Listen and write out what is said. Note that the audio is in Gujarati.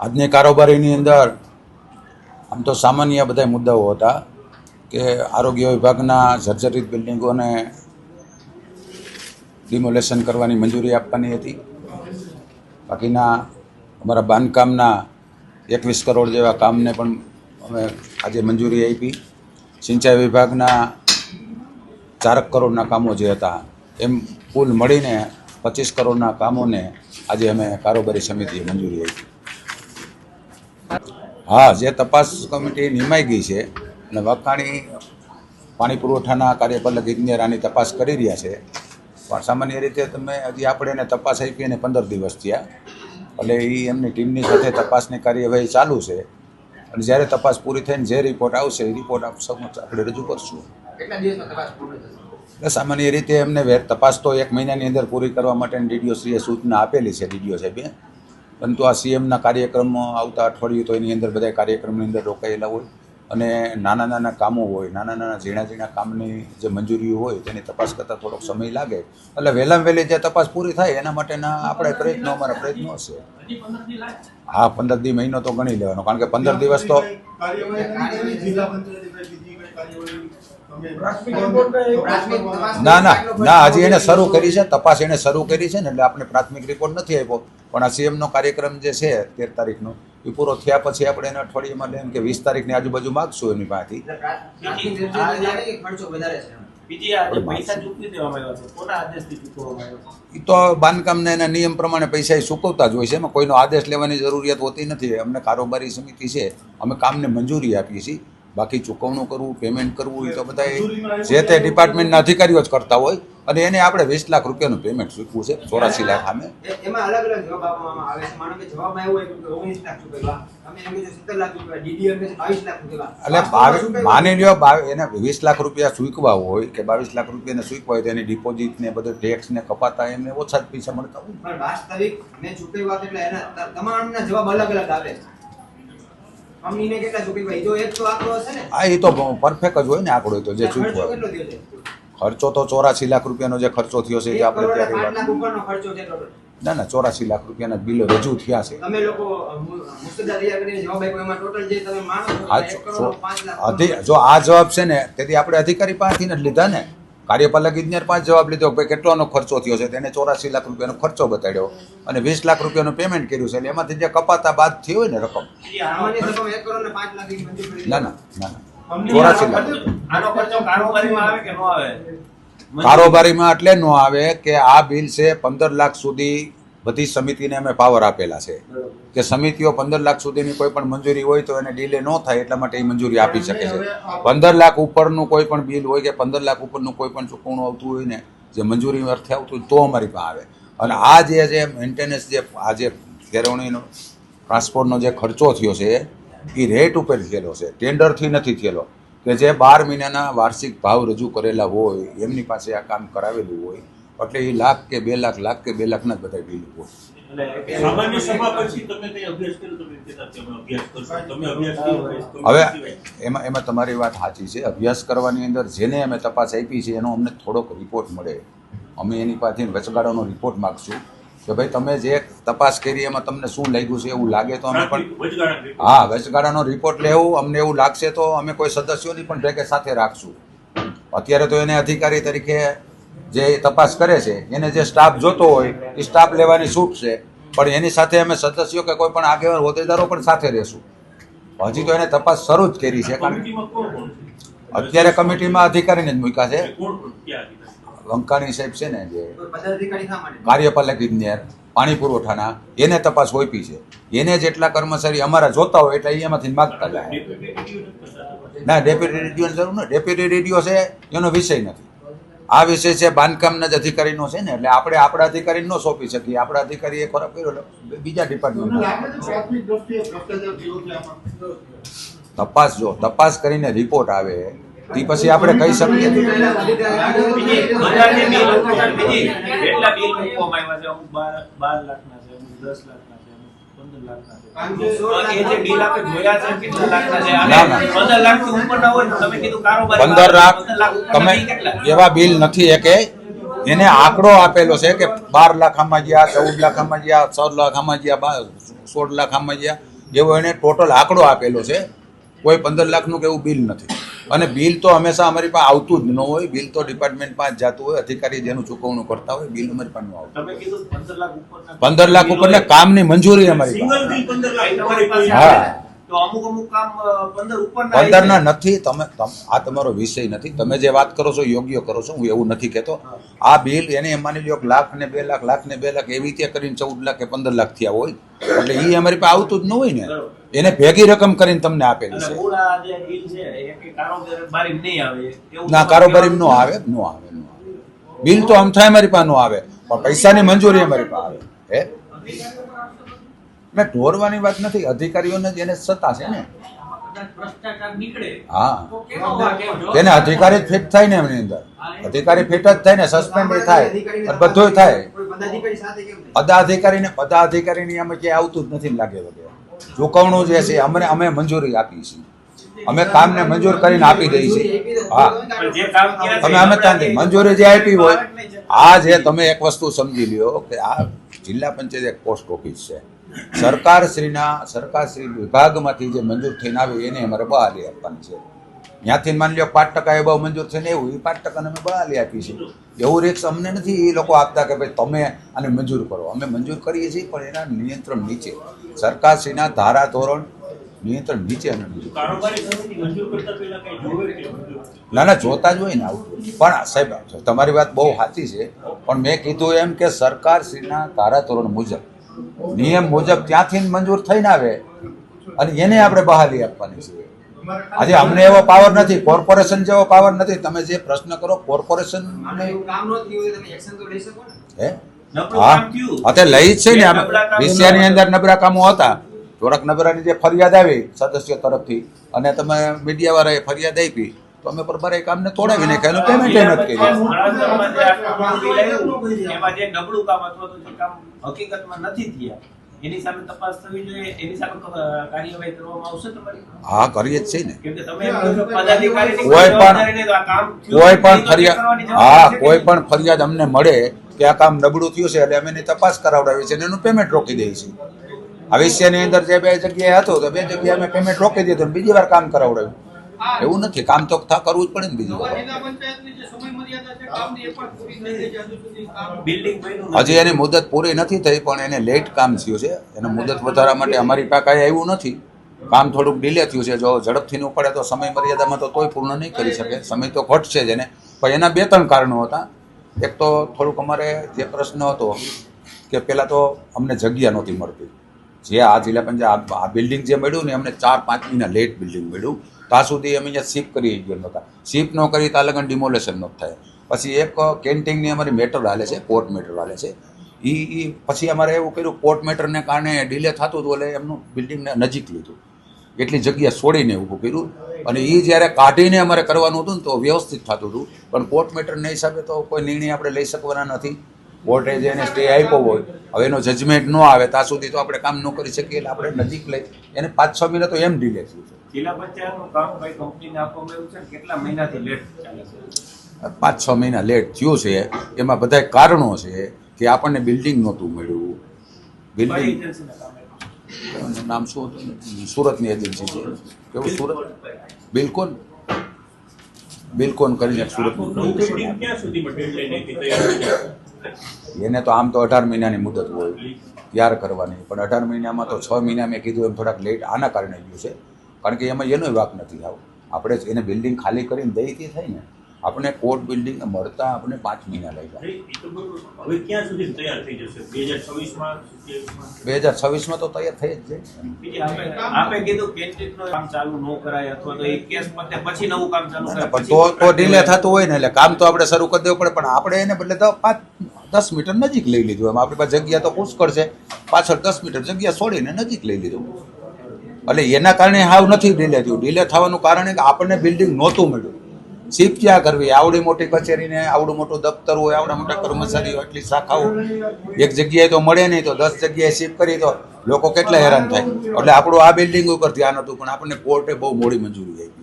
આજની કારોબારીની અંદર આમ તો સામાન્ય બધા મુદ્દાઓ હતા કે આરોગ્ય વિભાગના જર્જરિત બિલ્ડિંગોને ડિમોલેશન કરવાની મંજૂરી આપવાની હતી. બાકીના અમારા બાંધકામના એકવીસ કરોડ જેવા કામને પણ અમે આજે મંજૂરી આપી. સિંચાઈ વિભાગના ચારક કરોડના કામો જે હતા, એમ કુલ મળીને પચીસ કરોડના કામોને આજે અમે કારોબારી સમિતિએ મંજૂરી આપી. હા જે તપાસ કમિટી નિમાઈ ગઈ છે અને વખાણી પાણી પુરવઠાના કાર્યપાલક ઇજનેર આની તપાસ કરી રહ્યા છે. પણ સામાન્ય રીતે તમે હજી આપણે એને તપાસ આપી અને પંદર દિવસ થયા. એટલે એ એમની ટીમની સાથે તપાસની કાર્યવાહી ચાલુ છે. અને જ્યારે તપાસ પૂરી થઈને જે રિપોર્ટ આવશે એ રિપોર્ટ આપ સમક્ષ આપણે રજૂ કરશું. સામાન્ય રીતે એમને વે- તપાસ તો એક મહિનાની અંદર પૂરી કરવા માટે ડીડીઓ શ્રીએ સૂચના આપેલી છે ડીડીઓ સાહેબે. પરંતુ આ સીએમના કાર્યક્રમ આવતા અઠવાડિયું તો એની અંદર બધા કાર્યક્રમની અંદર રોકાયેલા હોય અને નાના નાના કામો હોય નાના નાના ઝીણા ઝીણા કામની જે મંજૂરીઓ હોય તેની તપાસ કરતાં થોડોક સમય લાગે એટલે વહેલામાં વહેલી જે તપાસ પૂરી થાય એના માટેના આપણે પ્રયત્નો અમારા પ્રયત્નો હશે હા પંદર દી મહિનો તો ગણી લેવાનો કારણ કે પંદર દિવસ તો ના ના. ના હજી એને શરૂ કરી છે. તપાસ એને શરૂ કરી છે ને એટલે આપણે પ્રાથમિક રિપોર્ટ નથી આપ્યો. પણ આ સીએમનો કાર્યક્રમ જે છે તેર તારીખનો એ પૂરો થયા પછી આપણે એને અઠવાડિયામાં લઈને કે વીસ તારીખની આજુબાજુ માગશું એની પાસેથી. તો બાંધકામના એના નિયમ પ્રમાણે પૈસા એ ચૂકવતા જ હોય છે. એમાં કોઈનો આદેશ લેવાની જરૂરિયાત હોતી નથી. અમને કારોબારી સમિતિ છે. અમે કામને મંજૂરી આપીએ છીએ. બાકી ચૂકવણું કરવું પેમેન્ટ કરવું એ તો બધા જે તે ડિપાર્ટમેન્ટના અધિકારીઓ જ કરતા હોય. અને એને આપણે વીસ લાખ રૂપિયાનું પેમેન્ટ ચૂકવું છે ચોરાસી લાખ સામે. માનો બાવીસ એટલે બાવીસ માની લ્યો બાવી એને વીસ લાખ રૂપિયા ચૂકવા હોય કે બાવીસ લાખ રૂપિયાને ચૂકવા હોય તો એની ડિપોઝિટ ને બધું ટેક્સ ને કપાતા એમને ઓછા જ પૈસા મળતા હોય. વાસ્તવિક મેં ચૂકવ્યા એટલે એના તમામના જવાબ અલગ અલગ આવે કેટલા ચૂકવ્યા એ જો એક તો આંકડો હશે ને. હા એ તો પરફેક્ટ જ હોય ને આંકડો તો જે ખર્ચો તો ચોરાસી લાખ રૂપિયાનો જે ખર્ચો થયો છે એ આપણે ત્યારે. ના ના ચોરાસી લાખ રૂપિયાના બિલો રજૂ થયા છે. તમે લોકો આ જો આ જવાબ છે ને તેથી આપણે અધિકારી પાસેથી જ લીધા ને. કાર્યપાલક ઇજનેર પાસે જવાબ લીધો કે કેટલાનો ખર્ચો થયો છે? તેને ચોરાસી લાખ રૂપિયાનો ખર્ચો બતાડ્યો અને વીસ લાખ રૂપિયાનું પેમેન્ટ કર્યું છે. એટલે એમાંથી જે કપાતા બાદ થઈ હોય ને રકમ. ને પાંચની ના. ના ચોરાસી લાખ. કારોબારીમાં એટલે નો આવે કે આ બિલ છે પંદર લાખ સુધી બધી સમિતિને અમે પાવર આપેલા છે. કે સમિતિઓ પંદર લાખ સુધીની કોઈ પણ મંજૂરી હોય તો એને ડીલે ન થાય એટલા માટે એ મંજૂરી આપી શકે છે. પંદર લાખ ઉપરનું કોઈ પણ બિલ હોય કે પંદર લાખ ઉપરનું કોઈ પણ ચૂકવણું આવતું હોય ને જે મંજૂરી અર્થે આવતું હોય તો અમારી પાસે આવે. અને આ જે જે મેન્ટેનન્સ જે આ જે કેળવણીનો ટ્રાન્સપોર્ટનો જે ખર્ચો થયો છે એ રેટ ઉપર થયેલો છે. ટેન્ડરથી નથી થયેલો. કે જે બાર મહિનાના વાર્ષિક ભાવ રજૂ કરેલા હોય એમની પાસે આ કામ કરાવેલું હોય એટલે એ લાખ કે બે લાખ લાખ કે બે લાખના જ બધા બિલ હોય. એટલે સામાન્ય સભા પછી તમે કઈ અભ્યાસ કર્યો? તમે કહેતા કે અમે અભ્યાસ કરશું. તમે અભ્યાસ કર્યો હોય તો હવે એમાં એમાં તમારી વાત સાચી છે. અભ્યાસ કરવાની અંદર જેને અમે તપાસ આપી છે એનો અમને થોડોક રિપોર્ટ મળે. અમે એની પાસેથી વચગાળાનો રિપોર્ટ માગશું કે ભાઈ તમે જે તપાસ કરી એમાં તમને શું લાગ્યું છે એવું લાગે તો અમે પણ. હા વચગાળાનો રિપોર્ટ લેવું અમને એવું લાગશે તો અમે કોઈ સદસ્યોની પણ ભેગે સાથે રાખશું. અત્યારે તો એને અધિકારી તરીકે જે તપાસ કરે છે એને જે સ્ટાફ જોતો હોય એ સ્ટાફ લેવાની છૂટ છે. પણ એની સાથે અમે સદસ્યો કે કોઈ પણ આગેવાન હોદ્દેદારો પણ સાથે રહેશું. હજી તો એને તપાસ શરૂ જ કરી છે. અત્યારે કમિટીમાં અધિકારીને જ મૂક્યા છે. કોણ કોણ? ક્યાં અધિકારી? વંકાણી સાહેબ છે ને જે કાર્યપાલક ઇજનેર પાણી પુરવઠાના એને તપાસ ઓપી છે. એને જેટલા કર્મચારી અમારા જોતા હોય એટલે એ એમાંથી માગતા જાય. ના ડેપ્યુટી રેડિયોની જરૂર ને ડેપ્યુટી રેડિયો છે એનો વિષય નથી. આ વિષય છે બાંધકામના જ અધિકારીનો છે ને એટલે આપણે આપણા અધિકારીને ન સોંપી શકીએ. આપણા અધિકારીએ ખરાબ કર્યો બીજા ડિપાર્ટમેન્ટ તપાસ જો તપાસ કરીને રિપોર્ટ આવે તે પછી આપણે કહી શકીએ. પંદર લાખ તમે એવા બિલ નથી એ એને આંકડો આપેલો છે કે બાર લાખ આમાં ગયા ચૌદ લાખ આમાં ગયા છ લાખ આમાં ગયા સોળ લાખ આમાં ગયા. એવો એને ટોટલ આંકડો આપેલો છે. કોઈ પંદર લાખનું કે એવું બિલ નથી. અને બિલ તો હંમેશા અમારી પાસે આવતું જ ન હોય. બિલ તો ડિપાર્ટમેન્ટમાં જ જતું હોય. અધિકારી જેનું ચૂકવણું કરતા હોય બિલ અમારી પાસે આવતું. પંદર લાખ ઉપર ને કામની મંજૂરી અમારી પાસે. હા. તો અમુક અમુક કામ પંદર ઉપરના પંદર ના નથી તમે આ તમારો વિષય નથી. તમે જે વાત કરો છો યોગ્ય કરો છો હું એવું નથી કહેતો. આ બિલ એને એમ માની લો લાખ ને બે લાખ લાખ ને બે લાખ એવી રીતે કરીને ચૌદ લાખ કે પંદર લાખ થયા હોય. એટલે એ અમારી પાસે આવતું જ ન હોય ને. એને ભેગી રકમ કરીને તમને આપેલી છે. ના કારોબારી નો આવે નો આવે નો આવે. બિલ તો આમ થાય અમારી પાસે નો આવે પણ પૈસાની મંજૂરી અમારી પાસે આવે. હે? ના ઢોરવાની વાત નથી, અધિકારીઓને જેને સત્તા છે ને. હા? તેને અધિકારી ફિટ થાય ને એમની અંદર. અધિકારી ફિટ જ થાય ને સસ્પેન્ડ થાય. બધું થાય? પદાધિકારીને પદાધિકારીની આમાં ક્યાંય આવતું જ નથી લાગે વગેરે. ચૂકવણું જે છે, અમને, અમે મંજૂરી આપી છીએ. અમે કામને મંજૂર કરીને આપી દઈએ છીએ. હા. તમે અમે ત્યાંથી મંજૂરી જે આપી હોય, આ જે તમે એક વસ્તુ સમજી લ્યો કે આ જિલ્લા પંચાયત એક પોસ્ટ ઓફિસ છે. સરકારશ્રીના સરકારશ્રી વિભાગમાંથી જે મંજૂર થઈને આવે એને અમારે બહાલી આપવાની છે. ત્યાંથી માની લો પાંચ ટકા એ બહુ મંજૂર થઈને એવું એ પાંચ ટકાને અમે બહાલી આપીએ છીએ એવું રિક્સ અમને નથી એ લોકો આપતા કે ભાઈ તમે આને મંજૂર કરો. અમે મંજૂર કરીએ છીએ પણ એના નિયંત્રણ નીચે. સરકારશ્રીના ધારા ધોરણ નિયંત્રણ નીચે ના ના જોતા જ હોય ને આવું. પણ સાહેબ તમારી વાત બહુ સાચી છે. પણ મેં કીધું એમ કે સરકારશ્રીના ધારા ધોરણ મુજબ નિયમ મુજબ ત્યાંથી મંજૂર થઈને આવે અને એને આપણે બહાલી આપવાની છે. આજે અમને એવો પાવર નથી કોર્પોરેશન જેવો પાવર નથી. તમે જે પ્રશ્ન કરો કોર્પોરેશન માનો એવું કામ ન થયું હોય તો તમે એક્શન તો લઈ શકો ને. હે? હા. કામ થયું. હા તે લઈ જ છે ને વિષયની અંદર નબળા કામો હતા. થોડાક નબળાની જે ફરિયાદ આવી સદસ્ય તરફથી અને તમે મીડિયાવાળાએ ફરિયાદ આપી. તો અમે બરાબર એ કામને તોડાવી નાખ્યા પેમેન્ટ નથી કર્યું સ્થળાંતરમાં જે આટલું બિલ આવ્યું, એમાં જે નબળું કામ અથવા તો જે કામ હકીકતમાં નથી થયા એની સામે તપાસ થવી જોઈએ એની સામે કાર્યવાહી કરવામાં આવશે તમારી હા કરીએ જ છે ને કેમ કે તમે કોઈ પણ- કોઈ પણ ફરિયાદ હા કોઈ પણ ફરિયાદ અમને મળે કે આ કામ નબળું થયું છે એટલે અમે એની તપાસ કરાવડાવી છે અને એનું પેમેન્ટ રોકી દઈએ છીએ આ વિષયની અંદર જે બે જગ્યાએ હતો તો બે જગ્યાએ અમે પેમેન્ટ રોકી દીધું અને બીજી વાર કામ કરાવડાવ્યું એવું નથી કામ તો થા કરવું જ પડે ને બીજું. વાર જિલ્લા પંચાયતની જે સમય મર્યાદા છે કામની એ પણ પૂરી થઈ ગઈ છે હજુ એની મુદત પૂરી નથી થઈ પણ એને લેટ કામ થયું છે. એને મુદત વધારવા માટે અમારી પાસે કાંઈ આવ્યું નથી. કામ થોડુંક ડિલે થયું છે. જો ઝડપથી ન પડે તો સમય મર્યાદામાં તો તોય પૂર્ણ નહીં કરી શકે. સમય તો ઘટશે જ એને. પણ એના બે ત્રણ કારણો હતા. એક તો થોડુંક અમારે જે પ્રશ્ન હતો કે પહેલાં તો અમને જગ્યા નહોતી મળતી. જે આ જિલ્લા પંચાયત, આ બિલ્ડિંગ જે મળ્યું ને, અમને ચાર પાંચ મહિના લેટ બિલ્ડિંગ મળ્યું. ત્યાં સુધી અમે અહીંયા શિફ્ટ કરી ગયા નહોતા શિફ્ટ ન કરી, ત્યાં લગન ડિમોલેશન ન થાય. પછી એક કેન્ટીનની અમારી મેટર હાલે છે કોર્ટ મેટર હાલે છે. એ એ પછી અમારે એવું કર્યું કોર્ટ મેટરને કારણે ડિલે થતું હતું, એટલે એમનું બિલ્ડિંગને નજીક લીધું. એટલી જગ્યા છોડીને ઊભું કર્યું. અને એ જ્યારે કાઢીને અમારે કરવાનું હતું ને, તો વ્યવસ્થિત થતું હતું. પણ કોર્ટ મેટરના હિસાબે તો કોઈ નિર્ણય આપણે લઈ શકવાના નથી. કોર્ટે જે એને સ્ટે આપ્યો હોય હવે એનો જજમેન્ટ ન આવે ત્યાં સુધી તો આપણે કામ ન કરી શકીએ એટલે આપણે નજીક લઈ એને પાંચ છ મહિના તો એમ ડિલે થયું છે. જિલ્લા પંચાયતનું કામ કઈ કંપનીને આપવામાં આવ્યું છે? કેટલા મહિનાથી લેટ ચાલે છે? પાંચ છ મહિના લેટ થયું છે. એમાં બધા કારણો છે કે આપણને બિલ્ડિંગ નહોતું મળ્યું. બિલ્ડિંગ નામ શું હતું? સુરતની એજન્સી છે. કેવું? સુરત? બિલકુલ બિલકોન કરીને એક સુરતનું નવું બિલ્ડિંગ ક્યાં સુધીમાં deadline હતી તૈયાર કરીને સુરત એને તો આમ તો અઢાર મહિનાની મુદત હોય ત્યાર કરવાની. પણ અઢાર મહિનામાં તો છ મહિના મેં કીધું એમ થોડાક લેટ આના કારણે ગયું છે. કારણ કે એમાં એનો વાક નથી આવો. આપણે જ એને બિલ્ડિંગ ખાલી કરીને દઈ તે થાય ને આપણે કોર્ટ બિલ્ડિંગ મળતા આપણે પાંચ મહિના લાગ્યા અરે, એ તો બરોબર. હવે ક્યાં સુધી તૈયાર થઈ જશે? બે હજાર છવ્વીસમાં બે હજાર છવ્વીસમાં તો તૈયાર થઈ જ જાય. આપે આપે કીધું કેન્ટીનનું કામ ચાલુ ન કરાય અથવા તો એ કેસ પતે પછી નવું કામ ચાલુ પણ તો તો ડીલે થતું હોય ને એટલે કામ તો આપણે શરૂ કરી દેવું પડે પણ આપણે એને બદલે તો પાંચ દસ મીટર નજીક લઈ લીધું. એમ આપણી પાસે જગ્યા તો પુષ્કળ છે. પાછળ દસ મીટર જગ્યા છોડીને નજીક લઈ લીધું. એટલે એના કારણે હાવ નથી ડીલે થયું. ડીલે થવાનું કારણ એ કે આપણને બિલ્ડિંગ નહોતું મળ્યું. શિફ્ટ ક્યાં કરવી. આવડી મોટી કચેરીને આવડું મોટું દફતર હોય, આવડા મોટા કર્મચારીઓ એટલી શાખાઓ. એક જગ્યાએ તો મળે નહીં તો દસ જગ્યાએ શિફ્ટ કરી તો લોકો કેટલા હેરાન થાય. એટલે આપણું આ બિલ્ડિંગ ઉપર ધ્યાન હતું પણ આપણને કોર્ટે બહુ મોડી મંજૂરી આપી.